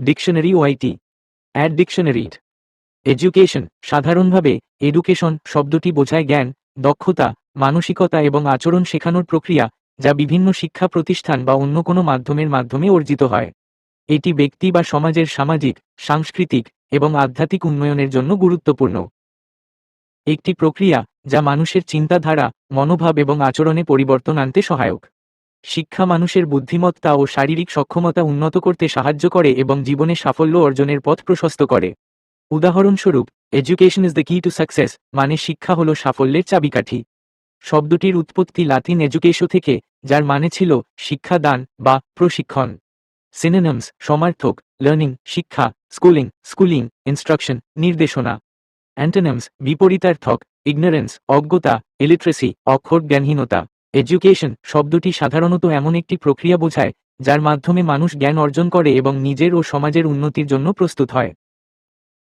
Dictionary ওআইটি অ্যাড ডিকশনারিট এডুকেশন সাধারণভাবে এডুকেশন শব্দটি বোঝায় জ্ঞান, দক্ষতা, মানসিকতা এবং আচরণ শেখানোর প্রক্রিয়া, যা বিভিন্ন শিক্ষা প্রতিষ্ঠান বা অন্য কোনো মাধ্যমের মাধ্যমে অর্জিত হয়। এটি ব্যক্তি বা সমাজের সামাজিক, সাংস্কৃতিক এবং আধ্যাত্মিক উন্নয়নের জন্য গুরুত্বপূর্ণ। একটি প্রক্রিয়া যা মানুষের চিন্তাধারা, মনোভাব এবং আচরণে পরিবর্তন আনতে সহায়ক। শিক্ষা মানুষের বুদ্ধিমত্তা ও শারীরিক সক্ষমতা উন্নত করতে সাহায্য করে এবং জীবনে সাফল্য অর্জনের পথ প্রশস্ত করে। উদাহরণস্বরূপ education is the key to success মানে শিক্ষা হল সাফল্যের চাবিকাঠি। শব্দটির উৎপত্তি লাতিন এডুকেশো থেকে, যার মানে ছিল শিক্ষাদান বা প্রশিক্ষণ। সিনোনিমস সমার্থক লার্নিং শিক্ষা স্কুলিং স্কুলিং ইনস্ট্রাকশন নির্দেশনা। অ্যান্টোনিমস বিপরীতার্থক ইগনোরেন্স অজ্ঞতা ইলিটারেসি অক্ষর জ্ঞানহীনতা এডুকেশন শব্দটি সাধারণত এমন একটি প্রক্রিয়া বোঝায়, যার মাধ্যমে মানুষ জ্ঞান অর্জন করে এবং নিজের ও সমাজের উন্নতির জন্য প্রস্তুত হয়।